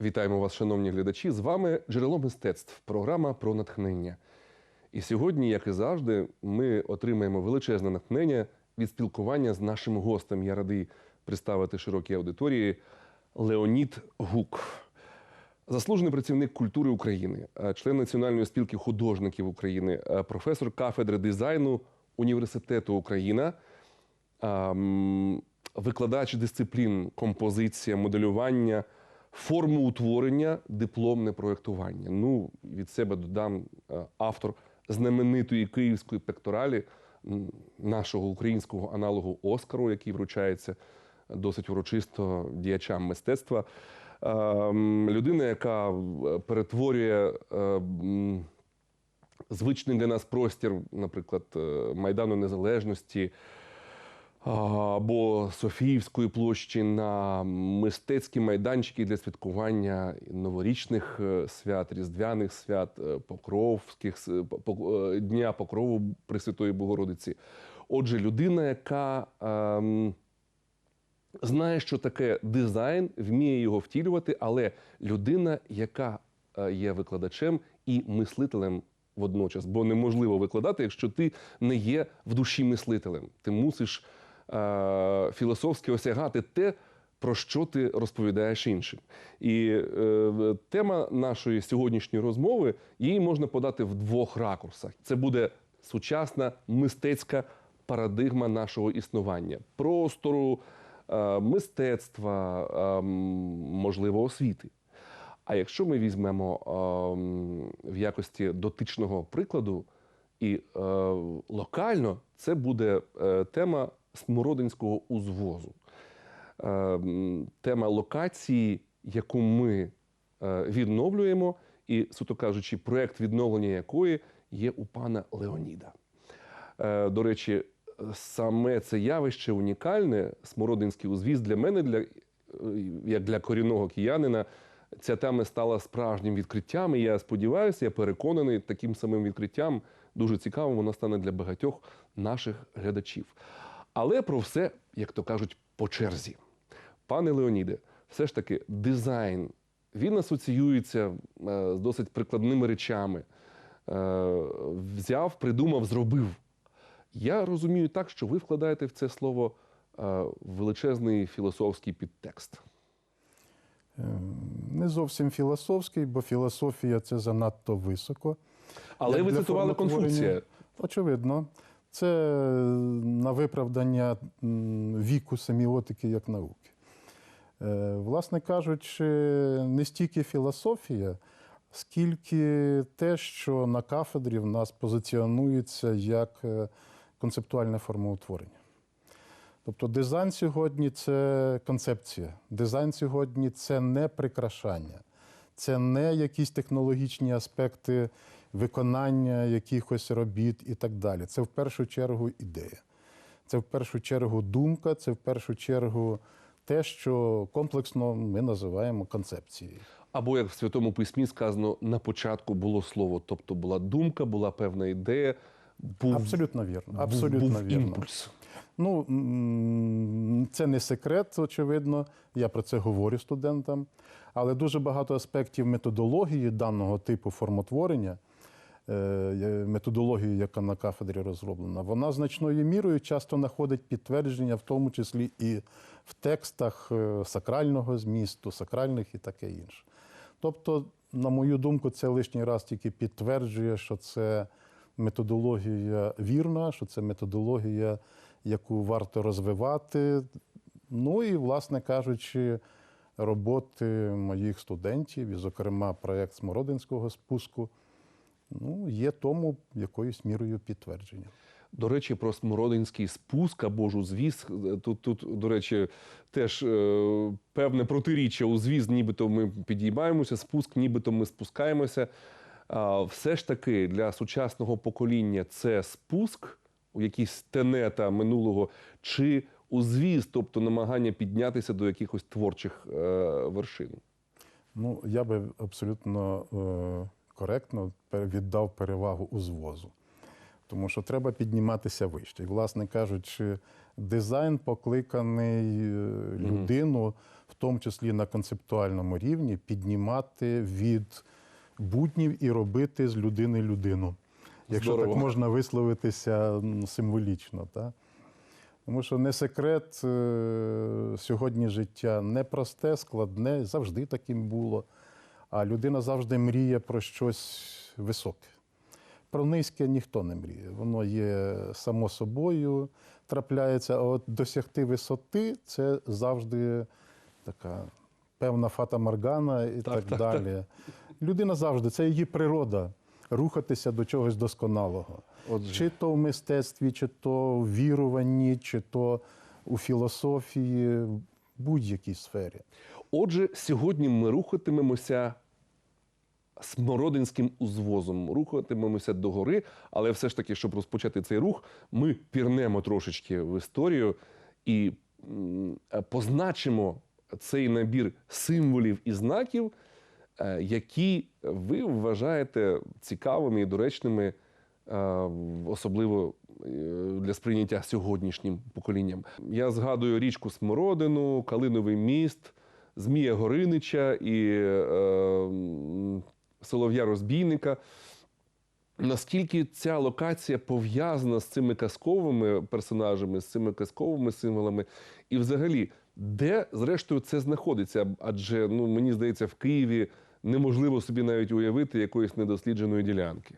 Вітаємо вас, шановні глядачі. З вами джерело мистецтв, програма про натхнення. І сьогодні, як і завжди, ми отримаємо величезне натхнення від спілкування з нашим гостем. Я радий представити широкій аудиторії Леонід Гук. Заслужений працівник культури України, член Національної спілки художників України, професор кафедри дизайну Університету Україна, викладач дисциплін композиція, моделювання, формоутворення, дипломне проєктування. Ну, від себе додам е, автор знаменитої київської пекторалі нашого українського аналогу Оскару, який вручається досить урочисто діячам мистецтва. Ем, Людина, яка е, перетворює е, звичний для нас простір, наприклад, Майдану Незалежності або Софіївської площі на мистецькі майданчики для святкування новорічних е, свят, різдвяних свят, е, покровських е, Дня Покрову Пресвятої Богородиці. Отже, людина, яка ем, знає, що таке дизайн, вміє його втілювати, але людина, яка є викладачем і мислителем водночас, бо неможливо викладати, якщо ти не є в душі мислителем. Ти мусиш філософськи осягати те, про що ти розповідаєш іншим. І е, тема нашої сьогоднішньої розмови її можна подати в двох ракурсах. Це буде сучасна мистецька парадигма нашого існування, простору, е, мистецтва, е, можливо, освіти. А якщо ми візьмемо е, в якості дотичного прикладу і е, локально, це буде е, тема смородинського узвозу. Е, тема локації, яку ми е, відновлюємо, і, суто кажучи, проєкт відновлення якої є у пана Леоніда. Е, До речі, саме це явище унікальне, смородинський узвіз для мене, для, як для корінного киянина, ця тема стала справжнім відкриттям. І я сподіваюся, я переконаний, таким самим відкриттям дуже цікавим вона стане для багатьох наших глядачів. Але про все, як то кажуть, по черзі. Пане Леоніде, все ж таки, дизайн він асоціюється е, з досить прикладними речами. Е, взяв, придумав, зробив. Я розумію так, що ви вкладаєте в це слово е, величезний філософський підтекст. Не зовсім філософський, бо філософія це занадто високо. Але Як ви цитували. Конфуція. Очевидно. Це на виправдання віку семіотики як науки. Е, Власне кажучи, не стільки філософія, скільки те, що на кафедрі в нас позиціонується як е, концептуальне формоутворення. Тобто дизайн сьогодні це концепція. Дизайн сьогодні це не прикрашання, це не якісь технологічні аспекти виконання якихось робіт і так далі. Це в першу чергу ідея. Це в першу чергу думка, це в першу чергу те, що комплексно ми називаємо концепцією. Або як в Святому Письмі сказано, на початку було слово, тобто була думка, була певна ідея, був, Абсолютно вірно. Абсолютно був вірно. імпульс. Ну, це не секрет, очевидно. Я про це говорю студентам. Але дуже багато аспектів методології даного типу формотворення, е, методології, яка на кафедрі розроблена, вона значною мірою часто знаходить підтвердження, в тому числі і в текстах е, сакрального змісту, сакральних і таке інше. Тобто, на мою думку, це лишній раз тільки підтверджує, що це методологія вірна, що це методологія, яку варто розвивати. Ну і, власне кажучи, роботи моїх студентів, і, зокрема, проєкт Смородинського спуску, ну, є тому якоюсь мірою підтвердження. До речі, про смородинський спуск або ж узвіз. Тут, тут, до речі, теж е, певне протиріччя. Узвіз, нібито ми підіймаємося, спуск, нібито ми спускаємося. А, все ж таки для сучасного покоління це спуск у якісь тенета минулого, чи узвіз, тобто намагання піднятися до якихось творчих е, вершин. Ну, я би абсолютно е, коректно віддав перевагу узвозу. Тому що треба підніматися вище. І, власне кажучи, дизайн покликаний е, людину в тому числі на концептуальному рівні, піднімати від буднів і робити з людини людину. Якщо Здорово. так можна висловитися символічно. Так? Тому що не секрет, е, сьогодні життя непросте, складне, завжди таким було. А людина завжди мріє про щось високе. Про низьке ніхто не мріє. Воно є само собою, трапляється. А от досягти висоти це завжди така певна фата Моргана і так, Так, так, далі. Людина завжди, це її природа рухатися до чогось досконалого. Отже. Чи то в мистецтві, чи то в віруванні, чи то у філософії, в будь-якій сфері. Отже, сьогодні ми рухатимемося смородинським узвозом, рухатимемося догори, але все ж таки, щоб розпочати цей рух, ми пірнемо трошечки в історію і е, позначимо цей набір символів і знаків, е, які ви вважаєте цікавими і доречними, е, особливо для сприйняття сьогоднішнім поколінням. Я згадую річку Смородину, Калиновий міст, Змія Горинича і е, Солов'я Розбійника. Наскільки ця локація пов'язана з цими казковими персонажами, з цими казковими символами, і взагалі, де зрештою це знаходиться? Адже ну мені здається, в Києві неможливо собі навіть уявити якоїсь недослідженої ділянки.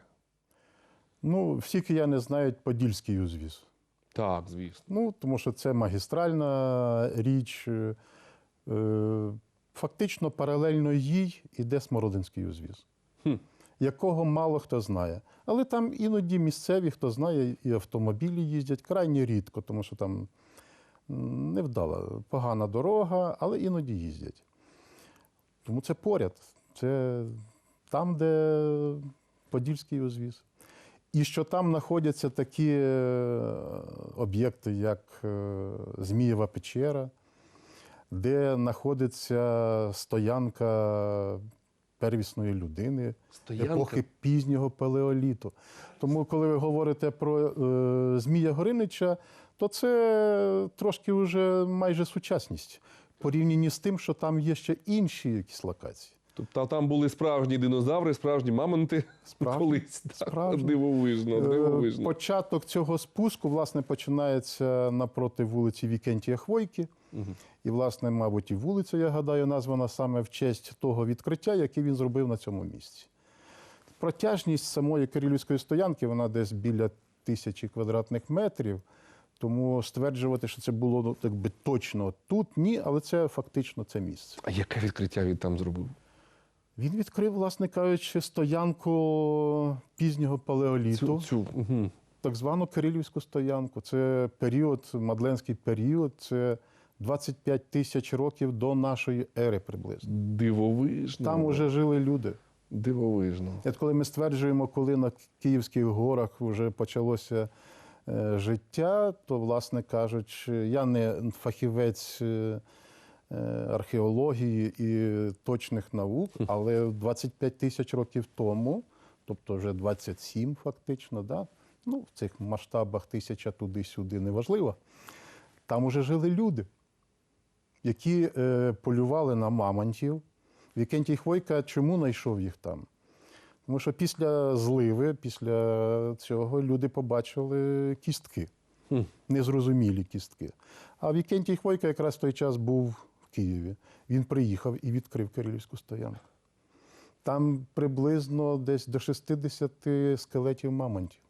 Ну, всі кияни знають Подільський узвіз. Так, звісно. Ну, тому що це магістральна річ. Е, Фактично паралельно їй іде Смородинський узвіз, Хм. якого мало хто знає. Але там іноді місцеві, хто знає, і автомобілі їздять крайні рідко, тому що там невдала, погана дорога, але іноді їздять. Тому це поряд. Це там, де Подільський узвіз. І що там знаходяться такі е, об'єкти, як е, Змієва печера, де знаходиться стоянка первісної людини Стоянка. епохи пізнього палеоліту. Тому, коли ви говорите про е, Змія Горинича, то це трошки вже майже сучасність. порівняно з тим, що там є ще інші якісь локації. Тобто там були справжні динозаври, справжні мамонти Справжні, колись. Так. Дивовижно, Е, дивовижно. Початок цього спуску власне починається напроти вулиці Вікентія Хвойки. Мгм. І, власне, мабуть, і вулиця, я гадаю, названа саме в честь того відкриття, яке він зробив на цьому місці. Протяжність самої Кирилівської стоянки, вона десь біля тисячі квадратних метрів. Тому стверджувати, що це було ну, так би точно тут, ні, але це фактично це місце. А яке відкриття він там зробив? Він відкрив, власне кажучи, стоянку пізнього палеоліту. Цю, цю, угу. так звану Кирилівську стоянку. Це період, мадленський період, це 25 тисяч років до нашої ери приблизно. Дивовижно. Там вже жили люди. Дивовижно. От коли ми стверджуємо, коли на Київських горах вже почалося е, життя, то, власне кажучи, я не фахівець е, археології і точних наук, але 25 тисяч років тому, тобто вже 27 фактично, да? ну, в цих масштабах тисяча туди-сюди неважливо, там уже жили люди, які е, полювали на мамонтів. Вікентій Хвойка чому знайшов їх там? Тому що після зливи, після цього люди побачили кістки, незрозумілі кістки. А Вікентій Хвойка якраз в той час був Києві. Він приїхав і відкрив Кирилівську стоянку. Там приблизно десь до 60 скелетів мамонтів.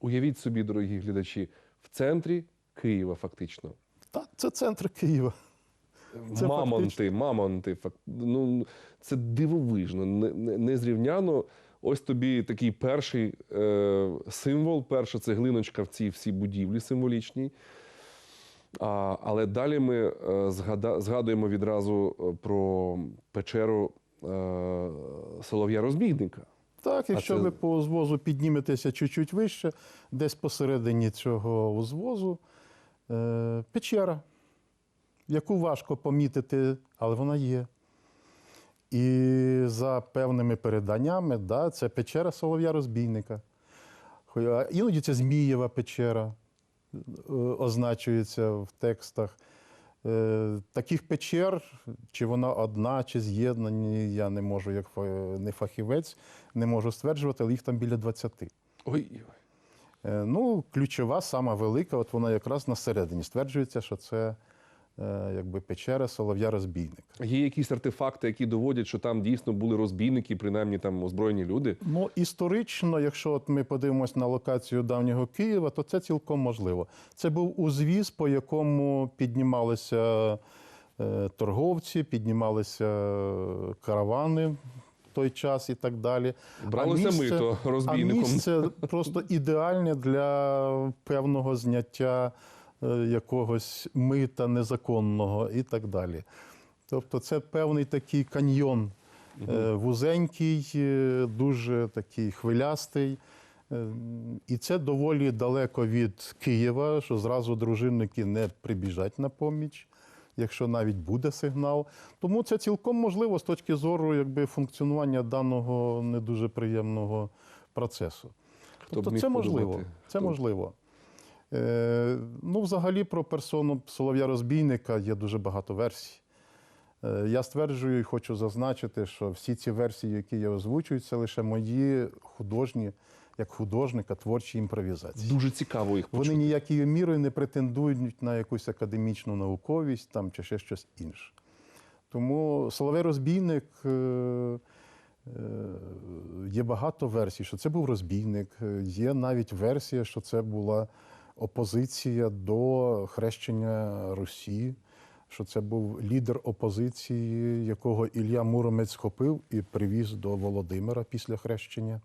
Уявіть собі, дорогі глядачі, в центрі Києва фактично. Так, це центр Києва. Це мамонти, мамонти. Ну, це дивовижно, не- не- незрівняно. Ось тобі такий перший е, символ, перша цеглиночка в цій всій будівлі символічній. Але далі ми е, згадуємо відразу е, про печеру е, Солов'я Розбійника. Так, якщо це- ви по узвозу підніметеся чуть-чуть вище, десь посередині цього узвозу е, печера, яку важко помітити, але вона є. І за певними переданнями, да, це печера Солов'я Розбійника. Іноді це Змієва печера означується в текстах. Е, Таких печер, чи вона одна, чи з'єднані, я не можу, як не фахівець, не можу стверджувати, але їх там біля 20. Ой, Е, Ну, ключова, сама велика, от вона якраз на середині. Стверджується, що це е, якби печера солов'я розбійник. є якісь артефакти, які доводять, що там дійсно були розбійники, принаймні там озброєні люди. Ну, історично, якщо от ми подивимось на локацію давнього Києва, то це цілком можливо. Це був узвіз, по якому піднімалися е, торговці, піднімалися е, каравани в той час і так далі. Бралося мито розбійником. А місце просто ідеальне для певного зняття е, якогось мита незаконного і так далі. Тобто це певний такий каньйон е, вузенький, е, дуже такий хвилястий. Е, І це доволі далеко від Києва, що зразу дружинники не прибіжать на поміч, якщо навіть буде сигнал. Тому це цілком можливо з точки зору якби, функціонування даного не дуже приємного процесу. Хто тобто це можливо. Це Хто? можливо. Е, ну, взагалі, про персону Солов'я Розбійника є дуже багато версій. Е, я стверджую і хочу зазначити, що всі ці версії, які я озвучую, це лише мої художні, як художника, творчі імпровізації. Дуже цікаво їх почути. Вони ніякою мірою не претендують на якусь академічну науковість там, чи ще щось інше. Тому Соловей Розбійник е, є багато версій, що це був розбійник. Є навіть версія, що це була опозиція до хрещення Русі, що це був лідер опозиції, якого Ілля Муромець схопив і привіз до Володимира після хрещення.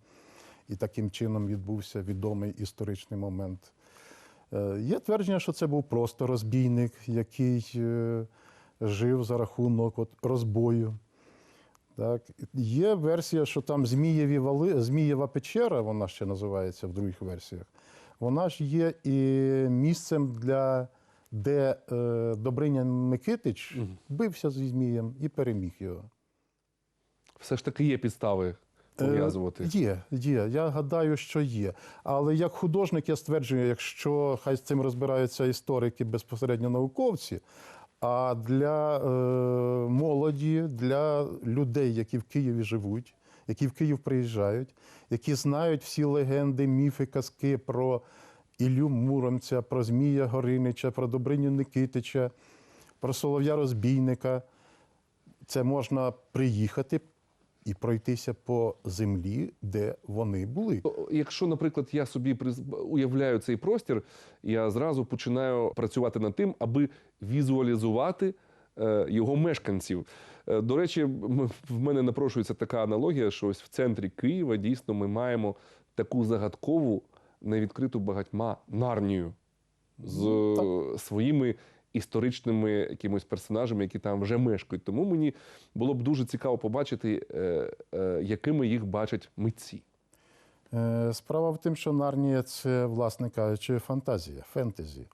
І таким чином відбувся відомий історичний момент. Е, Є твердження, що це був просто розбійник, який е, жив за рахунок от, розбою. Так. Є версія, що там Змієві вали, Змієва печера, вона ще називається в других версіях. Вона ж є і місцем, для, де е, Добриня Микитич бився зі Змієм і переміг його. Все ж таки є підстави пов'язувати. Е, Є, є. Я гадаю, що є. Але як художник я стверджую, якщо хай з цим розбираються історики, безпосередньо науковці. А для е, молоді, для людей, які в Києві живуть, які в Київ приїжджають, які знають всі легенди, міфи, казки про Іллю Муромця, про Змія Горинича, про Добриню Никитича, про Солов'я Розбійника, це можна приїхати і пройтися по землі, де вони були. Якщо, наприклад, я собі уявляю цей простір, я зразу починаю працювати над тим, аби візуалізувати його мешканців. Е, До речі, в мене напрошується така аналогія, що ось в центрі Києва дійсно ми маємо таку загадкову, невідкриту багатьма нарнію з е, своїми історичними якимось персонажами, які там вже мешкають. Тому мені було б дуже цікаво побачити, е, е, якими їх бачать митці. Е, Справа в тим, що Нарнія це, власне кажучи, фантазія, фентезі.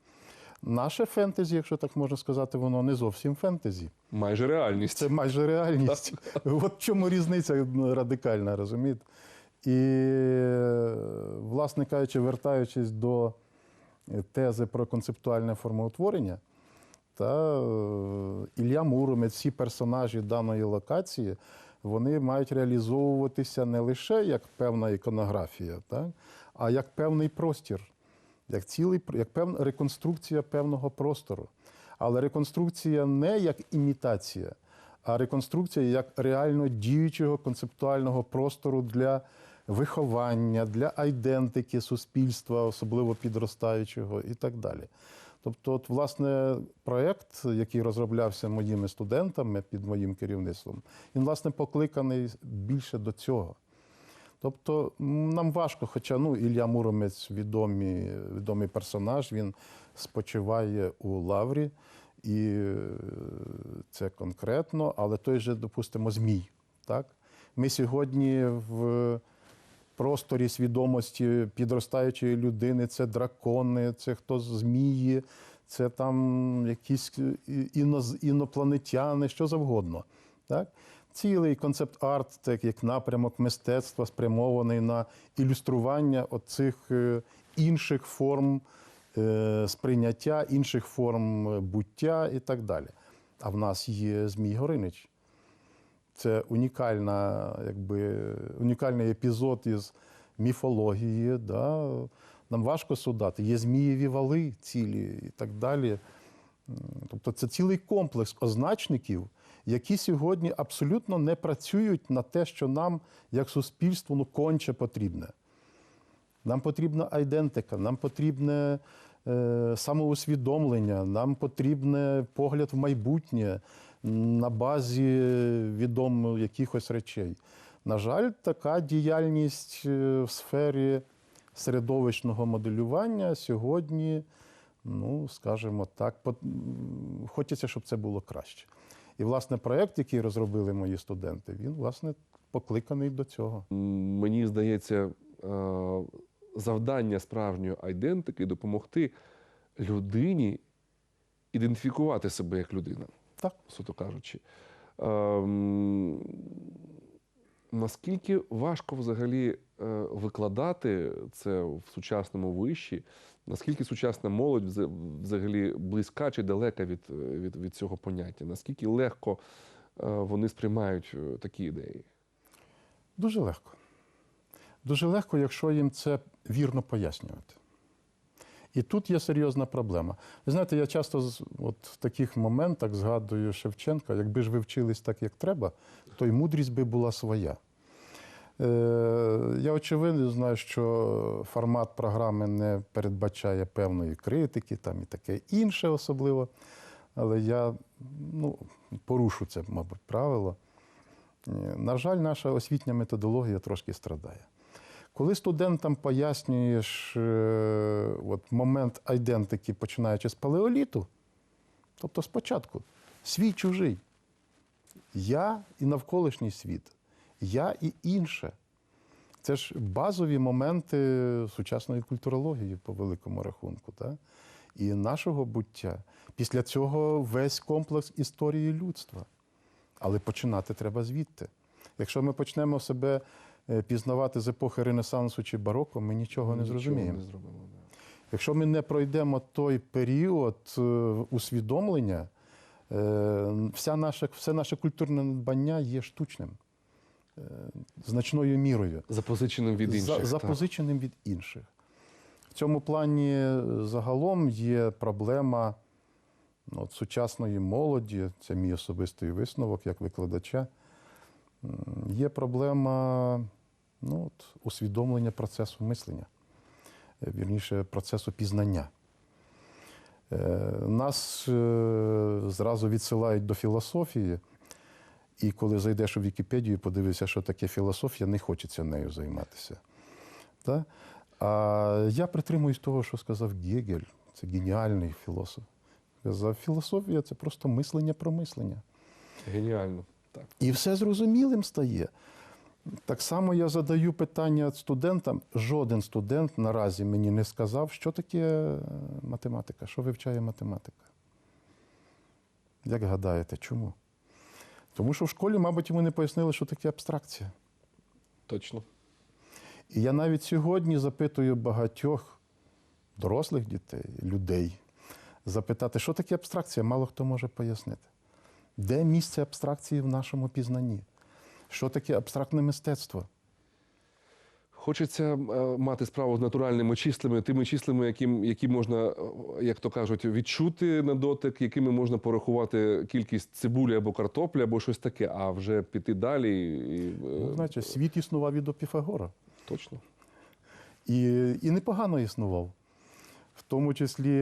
Наше фентезі, якщо так можна сказати, воно не зовсім фентезі. Майже реальність. Це майже реальність. От чому різниця радикальна, розумієте? І, власне кажучи, вертаючись до тези про концептуальне формоутворення, та е, Ілля Муромець, всі персонажі даної локації, вони мають реалізовуватися не лише як певна іконографія, так? а як певний простір, як цілий як певна реконструкція певного простору. Але реконструкція не як імітація, а реконструкція як реально діючого концептуального простору для виховання, для айдентики суспільства, особливо підростаючого і так далі. Тобто, от, власне, проєкт, який розроблявся моїми студентами під моїм керівництвом, він, власне, покликаний більше до цього. Тобто нам важко, хоча ну, Ілля Муромець відомий, відомий персонаж, він спочиває у Лаврі, і е, це конкретно, але той же, допустимо, Змій. Так? Ми сьогодні в просторі свідомості підростаючої людини це дракони, це хто змії, це там якісь інопланетяни, що завгодно. Так? Цілий концепт арт, так як напрямок мистецтва, спрямований на ілюстрування оцих е, інших форм е, сприйняття інших форм е, буття і так далі. А в нас є Змій Горинич. Це унікальна, якби, унікальний епізод із міфології. Да? Нам важко судати. Є змієві вали цілі і так далі. Тобто це цілий комплекс означників, які сьогодні абсолютно не працюють на те, що нам, як суспільству, ну, конче потрібне. Нам потрібна айдентика, нам потрібне е, самоусвідомлення, нам потрібне погляд в майбутнє на базі відомих якихось речей. На жаль, така діяльність е, в сфері середовищного моделювання сьогодні, ну, скажімо так, хочеться, щоб це було краще. І, власне, проєкт, який розробили мої студенти, він, власне, покликаний до цього. Мені здається, е, завдання справжньої айдентики допомогти людині ідентифікувати себе як людина, Так. суто кажучи. Ем, Наскільки важко взагалі е, викладати це в сучасному виші? Наскільки сучасна молодь взагалі близька чи далека від, від, від цього поняття? Наскільки легко е, вони сприймають е, такі ідеї? Дуже легко. Дуже легко, якщо їм це вірно пояснювати. І тут є серйозна проблема. Ви знаєте, я часто от в таких моментах згадую Шевченка, якби ж ви вчились так, як треба, то й мудрість би була своя. Е, я очевидно знаю, що формат програми не передбачає певної критики там, і таке інше особливо. Але я ну, порушу це, мабуть, правило. Е, На жаль, наша освітня методологія трошки страдає. Коли студентам пояснюєш е, от, момент айдентики, починаючи з палеоліту, тобто спочатку свій чужий, я і навколишній світ, я і інше. Це ж базові моменти сучасної культурології по великому рахунку, так? і нашого буття. Після цього весь комплекс історії людства. Але починати треба звідти. Якщо ми почнемо себе е, пізнавати з епохи Ренесансу чи бароко, ми нічого не Нічого зрозуміємо. не зробимо, да. Якщо ми не пройдемо той період е, усвідомлення, е, вся наша, все наше культурне надбання є штучним, значною мірою. Запозиченим від інших. За- запозиченим від інших. В цьому плані е, загалом є проблема ну, от, сучасної молоді, це мій особистий висновок як викладача. Є проблема ну, от, усвідомлення процесу мислення, е, вірніше, процесу пізнання. Е, Нас е, зразу відсилають до філософії, і коли зайдеш у Вікіпедію, і подивишся, що таке філософія, не хочеться нею займатися. Так? А я притримуюсь того, що сказав Гегель, це геніальний філософ. Сказав, філософія це просто мислення про мислення. Геніально. Так. І все зрозумілим стає. Так само я задаю питання студентам. Жоден студент наразі мені не сказав, що таке математика, що вивчає математика. Як гадаєте, чому? Тому що в школі, мабуть, йому не пояснили, що таке абстракція. Точно. І я навіть сьогодні запитую багатьох дорослих дітей, людей, запитати, що таке абстракція, мало хто може пояснити. Де місце абстракції в нашому пізнанні? Що таке абстрактне мистецтво? Хочеться е, мати справу з натуральними числами, тими числами, які, які можна, е, як то кажуть, відчути на дотик, якими можна порахувати кількість цибулі або картоплі, або щось таке, а вже піти далі. І, е, Ну, значить, світ існував і до Піфагора. Точно. І, і непогано існував. В тому числі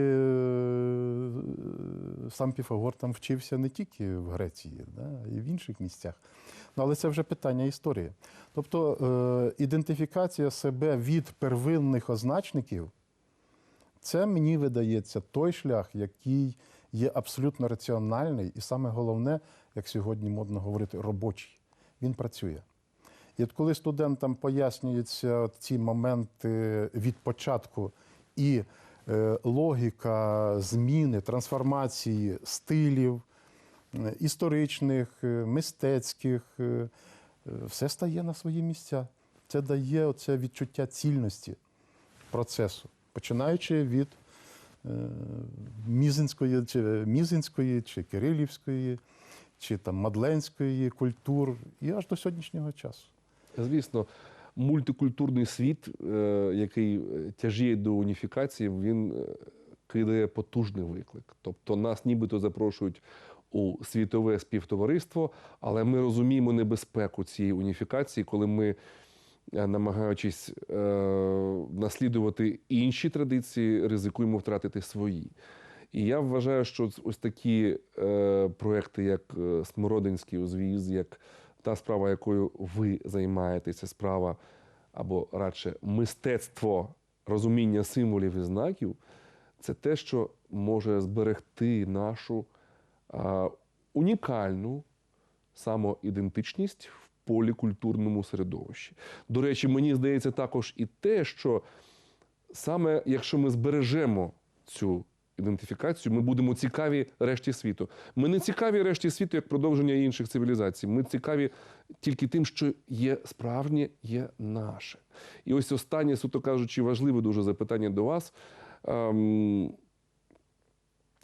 сам Піфагор там вчився не тільки в Греції, да, і в інших місцях. Ну, але це вже питання історії. Тобто е, ідентифікація себе від первинних означників, це мені видається той шлях, який є абсолютно раціональний, і саме головне, як сьогодні модно говорити, робочий. Він працює. І от коли студентам пояснюються ці моменти від початку і е, логіка зміни, трансформації стилів, історичних, е, мистецьких, е, е, все стає на свої місця. Це дає оце відчуття цільності процесу, починаючи від е, мізинської, чи мізинської, чи кирилівської, чи там мадленської культур, і аж до сьогоднішнього часу. Звісно, мультикультурний світ, е, який е, тяжіє до уніфікації, він е, кидає потужний виклик. Тобто нас нібито запрошують у світове співтовариство, але ми розуміємо небезпеку цієї уніфікації, коли ми, е, намагаючись е, наслідувати інші традиції, ризикуємо втратити свої. І я вважаю, що ось такі е, проекти, як е, Смородинський узвіз, як та справа, якою ви займаєтеся, справа або радше мистецтво розуміння символів і знаків, це те, що може зберегти нашу унікальну самоідентичність в полікультурному середовищі. До речі, мені здається також і те, що саме якщо ми збережемо цю ідентифікацію, ми будемо цікаві решті світу. Ми не цікаві решті світу як продовження інших цивілізацій. Ми цікаві тільки тим, що є справжнє, є наше. І ось останнє, суто кажучи, важливе дуже запитання до вас.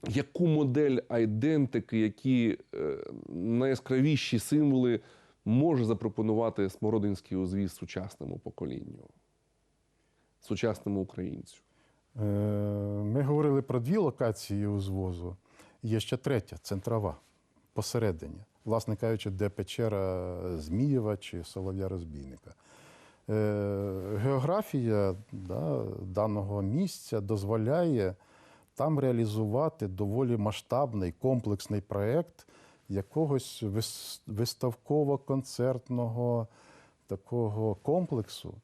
Яку модель айдентики, які е, найяскравіші символи може запропонувати Смородинський узвіз сучасному поколінню, сучасному українцю? Е, Ми говорили про дві локації узвозу. Є ще третя, центрова, посередині. Власне кажучи, де печера Змієва чи Солов'я Розбійника. Е, Географія да, даного місця дозволяє там реалізувати доволі масштабний комплексний проєкт якогось виставково-концертного такого комплексу,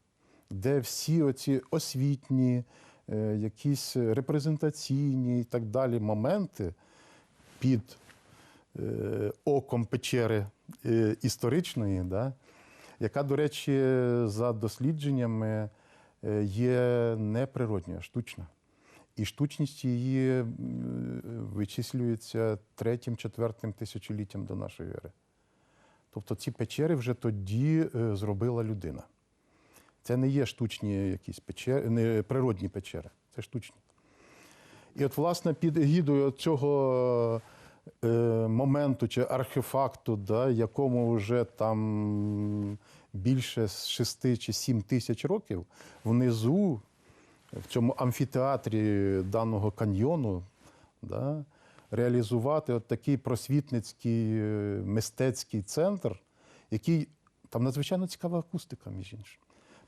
де всі оці освітні, е, якісь репрезентаційні і так далі моменти під е, оком печери е, історичної, да, яка, до речі, за дослідженнями є неприродньою, штучна. І штучність її вичислюється третім-четвертим тисячоліттям до нашої ери. Тобто ці печери вже тоді е, зробила людина. Це не є штучні якісь печери, не природні печери, це штучні. І от, власне, під егідою цього е, моменту чи архефакту, да, якому вже там більше 6 чи 7 тисяч років, внизу, в цьому амфітеатрі даного каньйону, да, реалізувати от такий просвітницький е, мистецький центр, який там надзвичайно цікава акустика, між іншим.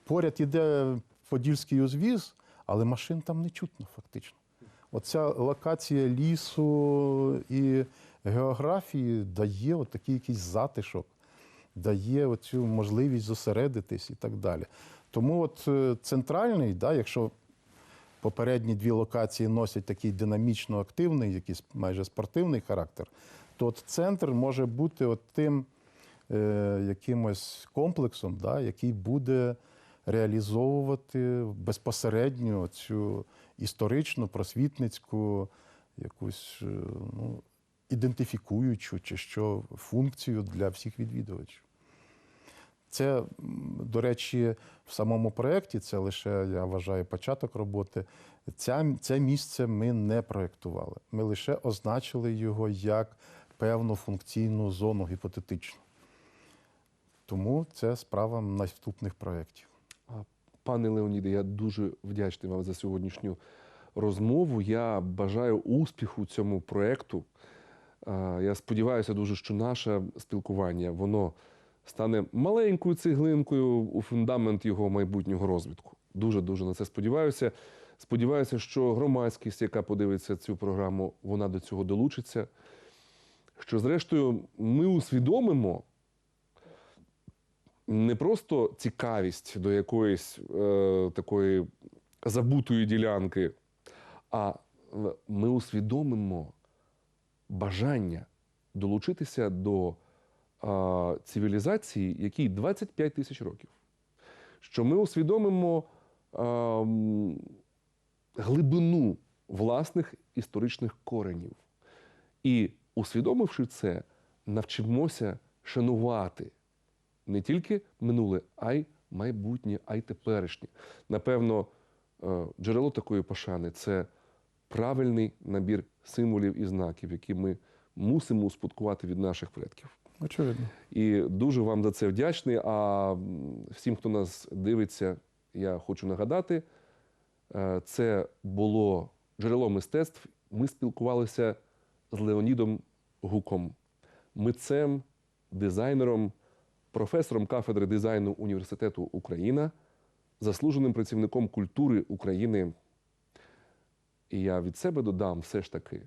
Поряд іде Подільський узвіз, але машин там не чутно фактично. Оця локація лісу і географії дає такий якийсь затишок, дає оцю можливість зосередитись і так далі. Тому от е, центральний, да, якщо попередні дві локації носять такий динамічно активний, якийсь майже спортивний характер, то от центр може бути от тим е, якимось комплексом, да, який буде реалізовувати безпосередньо цю історичну, просвітницьку, якусь е, ну, ідентифікуючу чи що функцію для всіх відвідувачів. Це, до речі, в самому проєкті, це лише, я вважаю, початок роботи. Ця, це місце ми не проєктували. Ми лише означили його як певну функційну зону гіпотетичну. Тому це справа наступних проєктів. Пане Леоніде, я дуже вдячний вам за сьогоднішню розмову. Я бажаю успіху цьому проєкту. Я сподіваюся дуже, що наше спілкування воно стане маленькою цеглинкою у фундамент його майбутнього розвитку. Дуже дуже на це сподіваюся. Сподіваюся, що громадськість, яка подивиться цю програму, вона до цього долучиться. Що, зрештою, ми усвідомимо, не просто цікавість до якоїсь е, такої забутої ділянки, а ми усвідомимо бажання долучитися до цивілізації, якій 25 тисяч років. Що ми усвідомимо глибину власних історичних коренів. І, усвідомивши це, навчимося шанувати не тільки минуле, а й майбутнє, а й теперішнє. Напевно, е, джерело такої пошани це правильний набір символів і знаків, які ми мусимо успадкувати від наших предків. Очевидно. І дуже вам за це вдячний. А всім, хто нас дивиться, я хочу нагадати, е, це було джерело мистецтв. Ми спілкувалися з Леонідом Гуком, митцем, дизайнером, професором кафедри дизайну Університету Україна, заслуженим працівником культури України. І я від себе додам все ж таки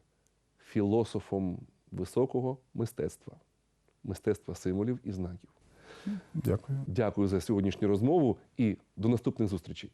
філософом високого мистецтва мистецтва символів і знаків. Дякую. Дякую за сьогоднішню розмову і до наступних зустрічей.